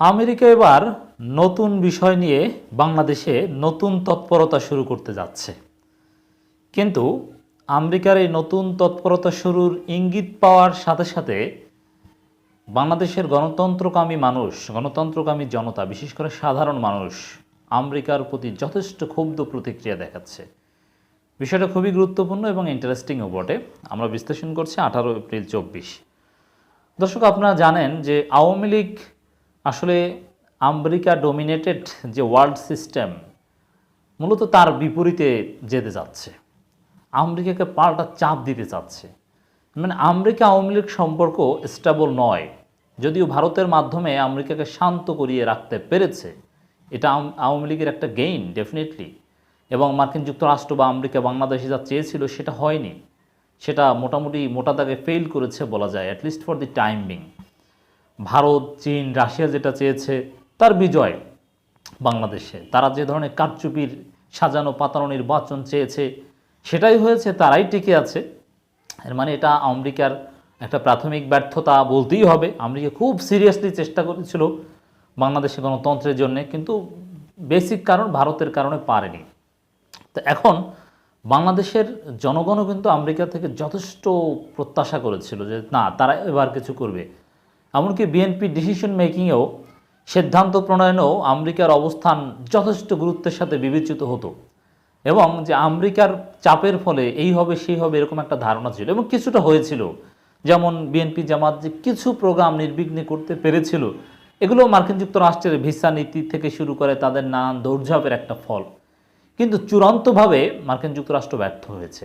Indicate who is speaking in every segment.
Speaker 1: America এবার নতুন বিষয় নিয়ে বাংলাদেশে নতুন তৎপরতা শুরু করতে যাচ্ছে। কিন্তু আমেরিকার এই নতুন তৎপরতা শুরুর ইঙ্গিত পাওয়ার সাথে সাথে বাংলাদেশের গণতন্ত্রকামী মানুষ, গণতন্ত্রকামী জনতা, বিশেষ করে সাধারণ মানুষ আমেরিকার প্রতি যথেষ্ট ক্ষুব্ধ প্রতিক্রিয়া দেখাচ্ছে। বিষয়টা খুবই গুরুত্বপূর্ণ এবং ইন্টারেস্টিংও বটে। আমরা বিশ্লেষণ করছি আঠারো এপ্রিল চব্বিশ। দর্শক, আপনারা জানেন যে আওয়ামী লীগ আসলে আমেরিকা ডোমিনেটেড যে ওয়ার্ল্ড সিস্টেম মূলত তার বিপরীতে যেতে যাচ্ছে। আমেরিকাকে পাল্টা চাপ দিতে চাচ্ছে মানে আমেরিকা আওয়ামী লীগ সম্পর্ক স্টেবল নয়, যদিও ভারতের মাধ্যমে আমেরিকাকে শান্ত করিয়ে রাখতে পেরেছে। এটা আওয়ামী লীগের একটা গেইন ডেফিনেটলি এবং মার্কিন যুক্তরাষ্ট্র বা আমেরিকা বাংলাদেশে যা চেয়েছিল সেটা হয়নি। সেটা মোটামুটি মোটা দাগে ফেল করেছে বলা যায় at least for the time being Bharat, চীন, রাশিয়া যেটা চেয়েছে, তার বিজয় বাংলাদেশে। তারা যে ধরনের কারচুপির সাজানো, পাতানো নির্বাচন চেয়েছে, সেটাই হয়েছে, তারাই টিকে আছে। এর মানে এটা আমেরিকার একটা প্রাথমিক ব্যর্থতা বলতেই হবে। আমেরিকা খুব সিরিয়াসলি চেষ্টা করেছিল বাংলাদেশে গণতন্ত্রের জন্য, কিন্তু বেসিক কারণ ভারতের কারণে পারেনি। তো এখন বাংলাদেশের জনগণও কিন্তু আমেরিকা থেকে যথেষ্ট প্রত্যাশা করেছিল যে, না, তারা এবার কিছু করবে। এমনকি বিএনপি ডিসিশন মেকিংয়েও সিদ্ধান্ত প্রণয়নেও আমেরিকার অবস্থান যথেষ্ট গুরুত্বের সাথে বিবেচিত হতো। এবং যে আমেরিকার চাপের ফলে এই হবে, সেই হবে এরকম একটা ধারণা ছিল এবং কিছুটা হয়েছিল। যেমন বিএনপি জামাত যে কিছু প্রোগ্রাম নির্বিঘ্নে করতে পেরেছিল, এগুলো মার্কিন যুক্তরাষ্ট্রের ভিসা নীতি থেকে শুরু করে তাদের নানান দৌড়ঝাঁপের একটা ফল। কিন্তু চূড়ান্তভাবে মার্কিন যুক্তরাষ্ট্র ব্যর্থ হয়েছে।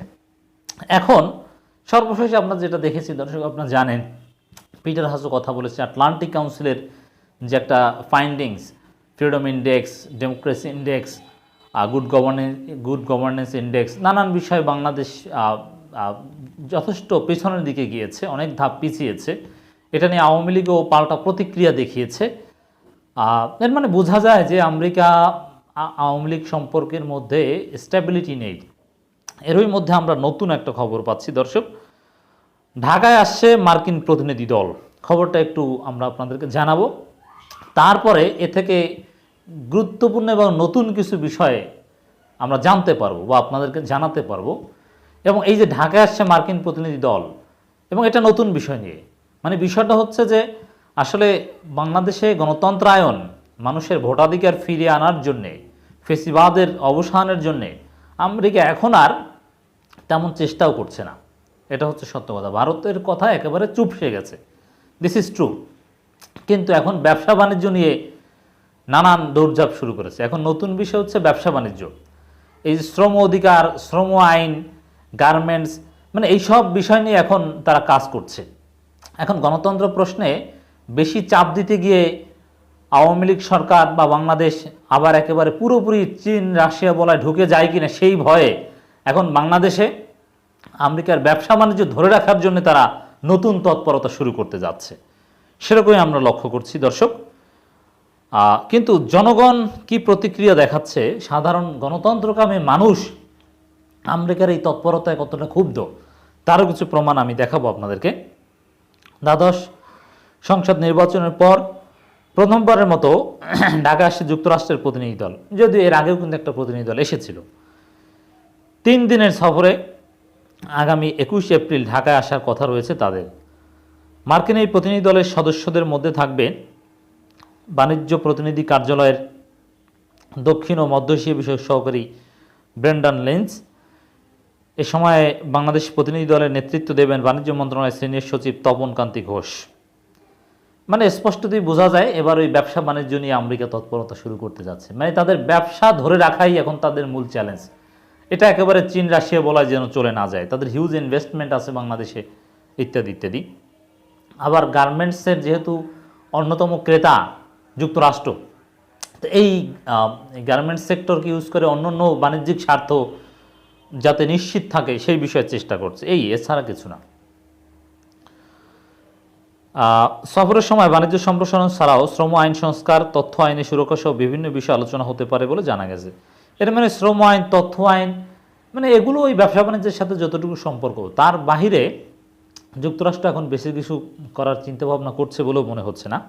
Speaker 1: এখন সর্বশেষে আপনার যেটা দেখেছি, দর্শক আপনারা জানেন পিটার হাসও কথা বলেছে আটলান্টিক কাউন্সিলের যে একটা findings freedom index democracy index good governance good governance index নানান বিষয়ে বাংলাদেশ যথেষ্ট পেছনের দিকে গিয়েছে, অনেক ধাপ পিছিয়েছে। এটা নিয়ে আওয়ামী লীগও পাল্টা প্রতিক্রিয়া দেখিয়েছে। এর মানে বোঝা যায় যে আমেরিকা আওয়ামী লীগ সম্পর্কের মধ্যে স্ট্যাবিলিটি নেই। এরই মধ্যে আমরা নতুন একটা খবর পাচ্ছি, দর্শক। ঢাকায় আসছে মার্কিন প্রতিনিধি দল। খবরটা একটু আমরা আপনাদেরকে জানাব। তারপরে এ থেকে গুরুত্বপূর্ণ এবং নতুন কিছু বিষয়ে আমরা জানতে পারব বা আপনাদেরকে জানাতে পারব। এবং এই যে ঢাকায় আসছে মার্কিন প্রতিনিধি দল এবং এটা নতুন বিষয় নিয়ে মানে বিষয়টা হচ্ছে যে আসলে বাংলাদেশে গণতন্ত্রায়ন, মানুষের ভোটাধিকার ফিরিয়ে আনার জন্যে, ফেসিবাদের অবসানের জন্যে আমেরিকা এখন আর তেমন চেষ্টাও করছে না। এটা হচ্ছে সত্য কথা। ভারতের কথা একেবারে চুপ চুপসে গেছে। দিস ইজ ট্রু কিন্তু এখন ব্যবসা বাণিজ্য নিয়ে নানান দৌড়ঝাঁপ শুরু করেছে। এখন নতুন বিষয় হচ্ছে ব্যবসা বাণিজ্য। এই শ্রম অধিকার, শ্রম আইন গার্মেন্টস মানে এই সব বিষয় নিয়ে এখন তারা কাজ করছে। এখন গণতন্ত্র প্রশ্নে বেশি চাপ দিতে গিয়ে আওয়ামী লীগ সরকার বা বাংলাদেশ আবার একেবারে পুরোপুরি চীন, রাশিয়া বলায় ঢুকে যায় কিনা সেই ভয়ে এখন বাংলাদেশে আমেরিকার ব্যবসা বাণিজ্য ধরে রাখার জন্য তারা নতুন তৎপরতা শুরু করতে যাচ্ছে। সেরকমই আমরা লক্ষ্য করছি, দর্শক। কিন্তু জনগণ কি প্রতিক্রিয়া দেখাচ্ছে? সাধারণ গণতন্ত্রকামী মানুষ আমেরিকার এই তৎপরতায় কতটা ক্ষুব্ধ, তারও কিছু প্রমাণ আমি দেখাবো আপনাদেরকে। দ্বাদশ সংসদ নির্বাচনের পর প্রথমবারের মতো ঢাকা আসছে যুক্তরাষ্ট্রের প্রতিনিধি দল, যদিও এর আগেও কিন্তু একটা প্রতিনিধি দল এসেছিল। তিন দিনের সফরে আগামী একুশ এপ্রিল ঢাকায় আসার কথা রয়েছে তাদের। মার্কিন এই প্রতিনিধি দলের সদস্যদের মধ্যে থাকবে বাণিজ্য প্রতিনিধি কার্যালয়ের দক্ষিণ ও মধ্য এশিয়া বিষয়ক সহকারী ব্রেন্ডন লেন্স। এ সময় বাংলাদেশ প্রতিনিধি দলের নেতৃত্ব দেবেন বাণিজ্য মন্ত্রণালয়ের সিনিয়র সচিব তপন কান্তি ঘোষ। মানে স্পষ্টতই বোঝা যায় এবার ওই ব্যবসা বাণিজ্য নিয়ে আমেরিকা তৎপরতা শুরু করতে যাচ্ছে। মানে তাদের ব্যবসা ধরে রাখাই এখন তাদের মূল চ্যালেঞ্জ এটা একেবারে চীন, রাশিয়া বলা যেন চলে না যায়। তাদের হিউজ ইনভেস্টমেন্ট আছে বাংলাদেশে, ইত্যাদি ইত্যাদি। আবার গার্মেন্টসের যেহেতু অন্যতম ক্রেতা, যুক্তরাষ্ট্র, তো এই গার্মেন্টস সেক্টরকে ইউজ করে অন্য অন্য বাণিজ্যিক স্বার্থ যাতে নিশ্চিত থাকে, সেই বিষয়ে চেষ্টা করছে। এই, এছাড়া কিছু না। সফরের সময় বাণিজ্য সম্প্রসারণ ছাড়াও শ্রম আইন সংস্কার, তথ্য আইনে সুরক্ষা সহ বিভিন্ন বিষয়ে আলোচনা হতে পারে বলে জানা গেছে। এর মানে শ্রম আইন, তথ্য আইন মানে এগুলো ওই ব্যবসা বাণিজ্যের সাথে যতটুকু সম্পর্ক। তার বাহিরে যুক্তরাষ্ট্র এখন বেশি কিছু করার চিন্তাভাবনা করছে বলেও মনে হচ্ছে না।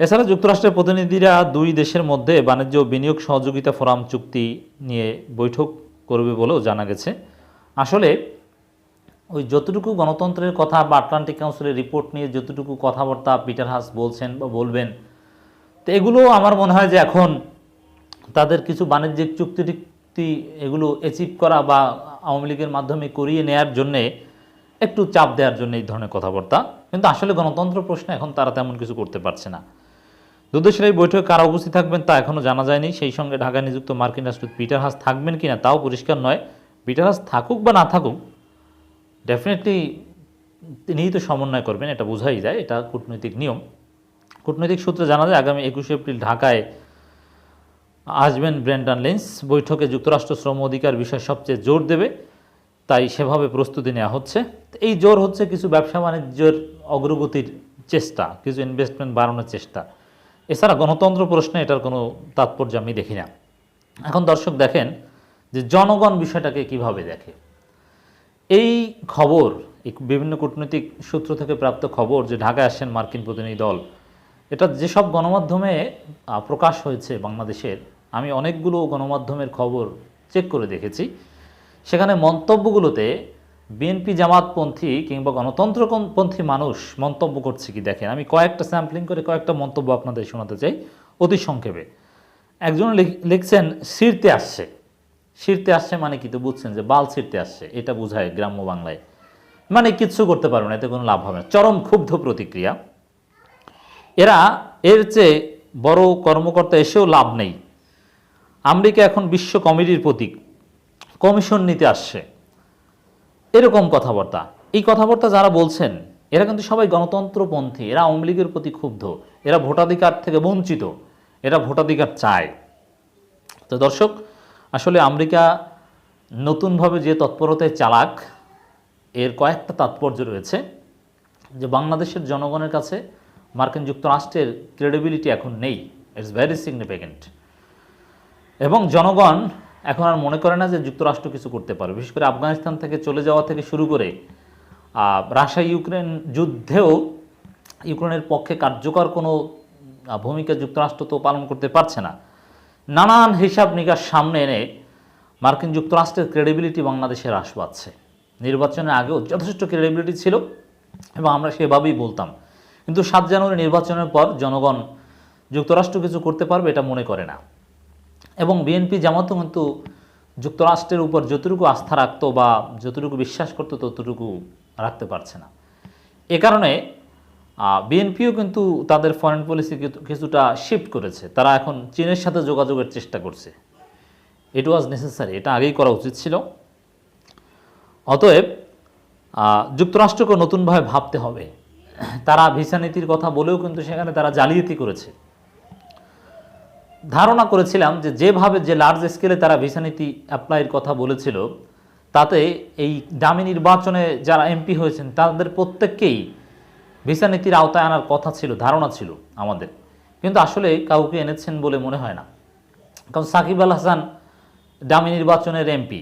Speaker 1: এছাড়া যুক্তরাষ্ট্রের প্রতিনিধিরা দুই দেশের মধ্যে বাণিজ্য বিনিয়োগ সহযোগিতা ফোরাম চুক্তি নিয়ে বৈঠক করবে বলেও জানা গেছে। আসলে ওই যতটুকু গণতন্ত্রের কথা বা আটলান্টিক কাউন্সিলের রিপোর্ট নিয়ে যতটুকু কথাবার্তা পিটার হাস বলছেন বা বলবেন, তো এগুলো আমার মনে হয় যে এখন তাদের কিছু বাণিজ্যিক চুক্তি টুক্তি এগুলো অ্যাচিভ করা বা আওয়ামী লীগের মাধ্যমে করিয়ে নেয়ার জন্যে একটু চাপ দেওয়ার জন্য এই ধরনের কথাবার্তা। কিন্তু আসলে গণতন্ত্র প্রশ্নে এখন তারা তেমন কিছু করতে পারছে না। দুদেশের এই বৈঠকে কারা উপস্থিত থাকবেন তা এখনও জানা যায়নি। সেই সঙ্গে ঢাকায় নিযুক্ত মার্কিন রাষ্ট্রদূত পিটার হাস থাকবেন কিনা তাও পরিষ্কার নয়। পিটার হাস থাকুক বা না থাকুক ডেফিনেটলি তিনিই তো সমন্বয় করবেন, এটা বোঝাই যায়। এটা কূটনৈতিক নিয়ম। কূটনৈতিক সূত্রে জানা যায়, আগামী একুশে এপ্রিল ঢাকায় আসবেন ব্র্যান্ডন লেন্স। বৈঠকে যুক্তরাষ্ট্র শ্রম অধিকার বিষয় সবচেয়ে জোর দেবে, তাই সেভাবে প্রস্তুতি নেওয়া হচ্ছে। এই জোর হচ্ছে কিছু ব্যবসা বাণিজ্যের অগ্রগতির চেষ্টা, কিছু ইনভেস্টমেন্ট বাড়ানোর চেষ্টা। এছাড়া গণতন্ত্র প্রশ্নে এটার কোনো তাৎপর্য আমি দেখি না। এখন দর্শক দেখেন যে জনগণ বিষয়টাকে কীভাবে দেখে। এই খবর বিভিন্ন কূটনৈতিক সূত্র থেকে প্রাপ্ত খবর যে ঢাকায় আসছেন মার্কিন প্রতিনিধি দল, এটা যেসব গণমাধ্যমে প্রকাশ হয়েছে বাংলাদেশের আমি অনেকগুলো গণমাধ্যমের খবর চেক করে দেখেছি। সেখানে মন্তব্যগুলোতে বিএনপি জামাতপন্থী কিংবা গণতন্ত্রপন্থী মানুষ মন্তব্য করছে কি দেখেন? আমি কয়েকটা স্যাম্পলিং করে কয়েকটা মন্তব্য আপনাদের শোনাতে চাই অতি সংক্ষেপে। একজন লিখ- লিখছেন সিরতে আসছে। সিরতে আসছে মানে কি? তো বুঝছেন যে বাল ছিঁড়তে আসছে। এটা বোঝায় গ্রাম্য বাংলায়। মানে কিচ্ছু করতে পারবে না, এতে কোনো লাভ হবে না। চরম ক্ষুব্ধ প্রতিক্রিয়া। এরা এর চেয়ে বড় কর্মকর্তা এসেও লাভ নেই। আমেরিকা এখন বিশ্ব কমিটির প্রতীক। কমিশন নিতে আসছে। এরকম কথাবার্তা। এই কথাবার্তা যারা বলছেন, এরা কিন্তু সবাই গণতন্ত্রপন্থী। এরা আওয়ামী লীগের প্রতি ক্ষুব্ধ। এরা ভোটাধিকার থেকে বঞ্চিত। এরা ভোটাধিকার চায়। তো দর্শক, আসলে আমেরিকা নতুনভাবে যে তৎপরতায় চালাক, এর কয়েকটা তাৎপর্য রয়েছে। যে বাংলাদেশের জনগণের কাছে মার্কিন যুক্তরাষ্ট্রের ক্রেডিবিলিটি এখন নেই। ইটস ভেরি সিগনিফিক্যান্ট এবং জনগণ এখন আর মনে করে না যে যুক্তরাষ্ট্র কিছু করতে পারে। বিশেষ করে আফগানিস্তান থেকে চলে যাওয়া থেকে শুরু করে রাশিয়া, ইউক্রেন যুদ্ধেও ইউক্রেনের পক্ষে কার্যকর কোনো ভূমিকা যুক্তরাষ্ট্র তো পালন করতে পারছে না। নানান হিসাব নিকাশ সামনে এনে মার্কিন যুক্তরাষ্ট্রের ক্রেডিবিলিটি বাংলাদেশে হ্রাস পাচ্ছে। নির্বাচনের আগেও যথেষ্ট ক্রেডিবিলিটি ছিল এবং আমরা সেভাবেই বলতাম। কিন্তু সাত জানুয়ারি নির্বাচনের পর জনগণ যুক্তরাষ্ট্র কিছু করতে পারবে এটা মনে করে না। এবং বিএনপি জামাতও কিন্তু যুক্তরাষ্ট্রের উপর যতটুকু আস্থা রাখতো বা যতটুকু বিশ্বাস করতো, ততটুকু রাখতে পারছে না। এ কারণে বিএনপিও কিন্তু তাদের ফরেন পলিসি কিছুটা শিফট করেছে। তারা এখন চীনের সাথে যোগাযোগের চেষ্টা করছে। ইট ওয়াজ নেসেসারি এটা আগেই করা উচিত ছিল। অতএব যুক্তরাষ্ট্রকে নতুনভাবে ভাবতে হবে। তারা ভিসা নীতির কথা বলেও কিন্তু সেখানে তারা জালিয়াতি করেছে। ধারণা করেছিলাম যে যেভাবে যে লার্জ স্কেলে তারা ভিসা নীতি অ্যাপ্লাইয়ের কথা বলেছিল, তাতে এই দামি নির্বাচনে যারা এমপি হয়েছেন, তাদের প্রত্যেককেই ভিসা নীতির আওতায় আনার কথা ছিল, ধারণা ছিল আমাদের। কিন্তু আসলে কাউকে এনেছেন বলে মনে হয় না। কারণ সাকিব আল হাসান দামি নির্বাচনের এমপি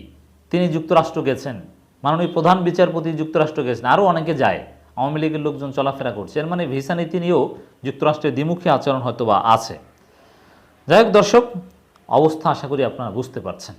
Speaker 1: তিনি যুক্তরাষ্ট্র গেছেন, মাননীয় প্রধান বিচারপতি যুক্তরাষ্ট্র গেছেন, আরও অনেকে যায়, আওয়ামী লীগের লোকজন চলাফেরা করছে, এর মানে ভিসা নীতি নিয়েও যুক্তরাষ্ট্রের দ্বিমুখী আচরণ হয়তো বা আছে। যাই হোক দর্শক অবস্থা আশা করি আপনারা বুঝতে পারছেন।